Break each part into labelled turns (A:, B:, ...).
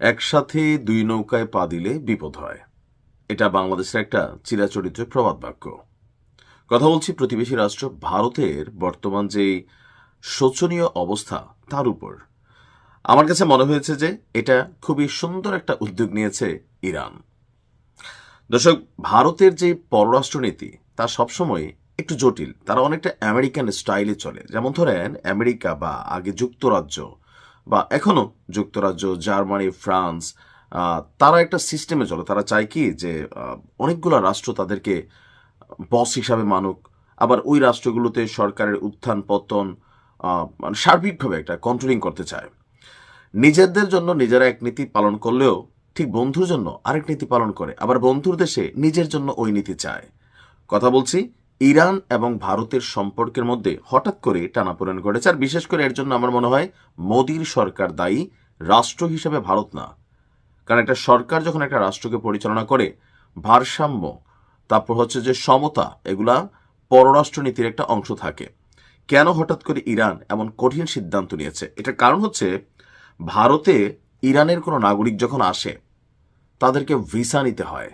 A: একসাথে দুই নৌকায় পা দিলে বিপদ হয়। এটা বাংলাদেশের একটা চিরাচরিত প্রবাদ বাক্য কথা বলছি প্রতিবেশী রাষ্ট্র ভারতের বর্তমান যে শোচনীয় অবস্থা, তার উপর। আমার কাছে মনে হয়েছে যে এটা খুবই সুন্দর একটা উদ্যোগ নিয়েছে ইরান। দর্শক, ভারতের যে পররাষ্ট্রনীতি, তা সবসময় একটু জটিল। তারা অনেকটা আমেরিকান স্টাইলে চলে। যেমন ধরেন, আমেরিকা বা আগে যুক্তরাজ্য বা এখনও যুক্তরাজ্য, জার্মানি, ফ্রান্স তারা একটা সিস্টেমে চলে। তারা চায় কি যে অনেকগুলো রাষ্ট্র তাদেরকে বস হিসাবে মানুক। আবার ওই রাষ্ট্রগুলোতে সরকারের উত্থান, পতন মানে সার্বিকভাবে একটা কন্ট্রোলিং করতে চায়। নিজেদের জন্য নিজেরা এক নীতি পালন করলেও ঠিক বন্ধুর জন্য আরেক নীতি পালন করে। আবার বন্ধুর দেশে নিজের জন্য ওই নীতি চায়। কথা বলছি? ইরান এবং ভারতের সম্পর্কের মধ্যে হঠাৎ করে টানাপোড়েন ঘটেছে। আর বিশেষ করে এর জন্য আমার মনে হয় মোদীর সরকার দায়ী, রাষ্ট্র হিসেবে ভারত না। কারণ একটা সরকার যখন একটা রাষ্ট্রকে পরিচালনা করে, ভারসাম্য, তারপর হচ্ছে যে সমতা, এগুলা পররাষ্ট্রনীতির একটা অংশ থাকে। কেন হঠাৎ করে ইরান এমন কঠিন সিদ্ধান্ত নিয়েছে? এটার কারণ হচ্ছে ভারতে ইরানের কোনো নাগরিক যখন আসে, তাদেরকে ভিসা নিতে হয়।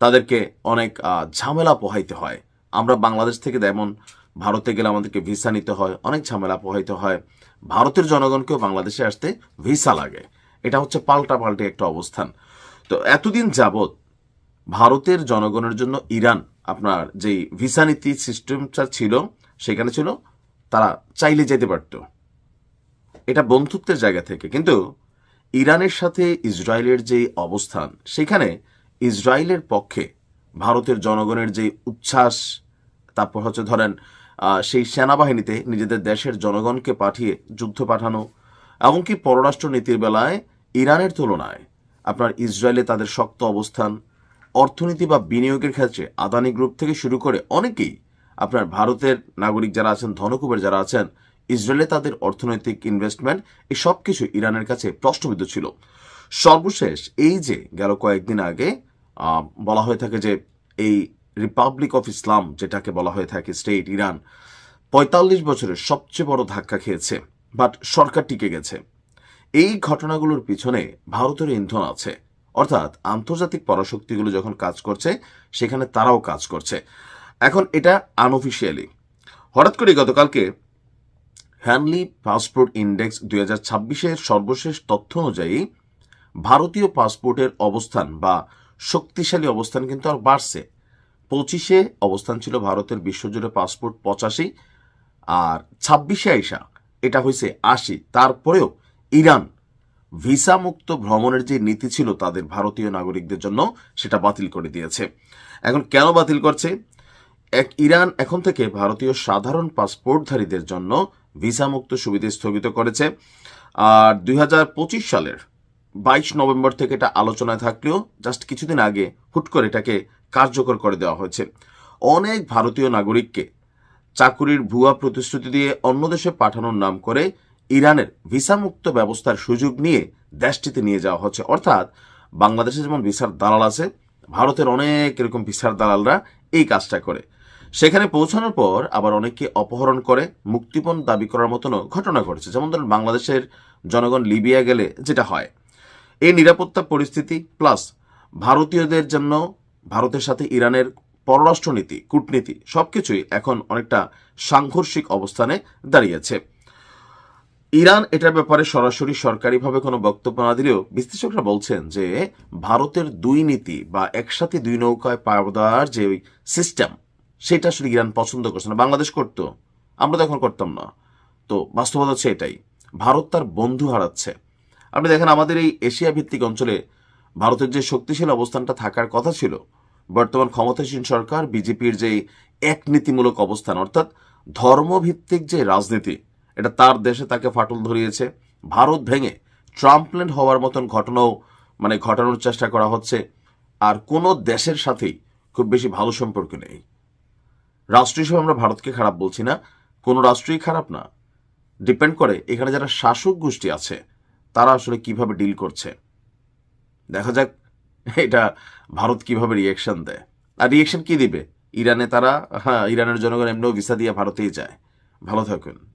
A: তাদেরকে অনেক ঝামেলা পোহাইতে হয়। আমরা বাংলাদেশ থেকে যেমন ভারতে গেলে আমাদেরকে ভিসা নিতে হয়, অনেক ঝামেলা পোহাইতে হয়, ভারতের জনগণকেও বাংলাদেশে আসতে ভিসা লাগে। এটা হচ্ছে পাল্টা পাল্টে একটা অবস্থান। তো এতদিন যাবৎ ভারতের জনগণের জন্য ইরান আপনার যেই ভিসা নীতি সিস্টেমটা ছিল, সেখানে ছিল, তারা চাইলে যেতে পারতো। এটা বন্ধুত্বের জায়গা থেকে। কিন্তু ইরানের সাথে ইসরায়েলের যে অবস্থান, সেখানে ইসরায়েলের পক্ষে ভারতের জনগণের যে উচ্ছ্বাস তারপর হচ্ছে ধরেন সেই সেনাবাহিনীতে নিজেদের দেশের জনগণকে পাঠিয়ে যুদ্ধ পাঠানো, এমনকি পররাষ্ট্র নীতির বেলায় ইরানের তুলনায় আপনার ইসরায়েলে তাদের শক্ত অবস্থান, অর্থনীতি বা বিনিয়োগের ক্ষেত্রে আদানি গ্রুপ থেকে শুরু করে অনেকেই আপনার ভারতের নাগরিক যারা আছেন, ধনকুবের যারা আছেন, ইসরায়েলে তাদের অর্থনৈতিক ইনভেস্টমেন্ট এই সব কিছু ইরানের কাছে প্রশ্নবিদ্ধ ছিল। সর্বশেষ এই যে গেল কয়েকদিন আগে বলা হয়ে থাকে যে এই রিপাবলিক অফ ইসলাম যেটাকে বলা হয়ে থাকে স্টেট ইরান পঁয়তাল্লিশ বছরের সবচেয়ে বড় ধাক্কা খেয়েছে বাট সরকার টিকে গেছে। এই ঘটনাগুলোর পিছনে ভারতের ইন্ধন আছে। অর্থাৎ আন্তর্জাতিক পরাশক্তিগুলো যখন কাজ করছে, সেখানে তারাও কাজ করছে। এখন এটা আনঅফিসিয়ালি হঠাৎ করে গতকালকে হ্যানলি পাসপোর্ট ইন্ডেক্স দুই হাজার ছাব্বিশের সর্বশেষ তথ্য অনুযায়ী ভারতীয় পাসপোর্টের অবস্থান বা শক্তিশালী অবস্থান কিন্তু আর বাড়ছে। পঁচিশে অবস্থান ছিল ভারতের বিশ্বজুড়ে পাসপোর্ট পঁচাশি, আর ছাব্বিশে আইসা এটা হয়েছে আশি। তারপরেও ইরান ভিসা মুক্ত ভ্রমণের যে নীতি ছিল তাদের ভারতীয় নাগরিকদের জন্য সেটা বাতিল করে দিয়েছে। এখন কেন বাতিল করছে? এক ইরান এখন থেকে ভারতীয় সাধারণ পাসপোর্টধারীদের জন্য ভিসা মুক্ত সুবিধা স্থগিত করেছে। আর দুই হাজার পঁচিশ সালের বাইশ নভেম্বর থেকে এটা আলোচনায় থাকলেও জাস্ট কিছুদিন আগে হুট করে এটাকে কার্যকর করে দেওয়া হয়েছে। অনেক ভারতীয় নাগরিককে চাকুরির ভুয়া প্রতিশ্রুতি দিয়ে অন্য দেশে পাঠানোর নাম করে ইরানের ভিসামুক্ত ব্যবস্থার সুযোগ নিয়ে দেশটিতে নিয়ে যাওয়া হচ্ছে। অর্থাৎ বাংলাদেশে যেমন ভিসার দালাল আছে, ভারতের অনেক এরকম ভিসার দালালরা এই কাজটা করে। সেখানে পৌঁছানোর পর আবার অনেককে অপহরণ করে, মুক্তিপণ দাবি করার মতনও ঘটনা ঘটেছে। যেমন ধরুন, বাংলাদেশের জনগণ লিবিয়া গেলে যেটা হয়, এই নিরাপত্তা পরিস্থিতি, প্লাস ভারতীয়দের জন্য ভারতের সাথে ইরানের পররাষ্ট্রনীতি, কূটনীতি, সবকিছুই এখন অনেকটা সাংঘর্ষিক অবস্থানে দাঁড়িয়েছে। ইরান এটার ব্যাপারে সরাসরি সরকারিভাবে কোনো বক্তব্য না দিলেও বিশ্লেষকরা বলছেন যে ভারতের দুই নীতি বা একসাথে দুই নৌকায় পাওয়া দেওয়ার যে সিস্টেম সেটা আসলে ইরান পছন্দ করছে না। বাংলাদেশ করতো, আমরা তো এখন করতাম না। তো বাস্তবতা হচ্ছে এটাই, ভারত তার বন্ধু হারাচ্ছে। আপনি দেখেন আমাদের এই এশিয়া ভিত্তিক অঞ্চলে ভারতের যে শক্তিশালী অবস্থানটা থাকার কথা ছিল, বর্তমান ক্ষমতাসীন সরকার, বিজেপির যে একনীতিমূলক অবস্থান, অর্থাৎ ধর্মভিত্তিক যে রাজনীতি, এটা তার দেশে তাকে ফাটল ধরিয়েছে। ভারত ভেঙে ট্রাম্পল্যান্ড হওয়ার মতন ঘটনাও মানে ঘটানোর চেষ্টা করা হচ্ছে। আর কোনো দেশের সাথেই খুব বেশি ভালো সম্পর্ক নেই। রাষ্ট্র হিসেবে আমরা ভারতকে খারাপ বলছি না। কোনো রাষ্ট্রই খারাপ না। ডিপেন্ড করে এখানে যারা শাসক গোষ্ঠী আছে, তারা আসলে কীভাবে ডিল করছে। দেখা যাক এটা ভারত কীভাবে রিয়েকশন দেয়। আর রিয়েকশন কি দিবে? ইরানে তারা হ্যাঁ ইরানের জনগণ এমনিও ভিসা দিয়ে ভারতেই যায়। ভালো থাকুন।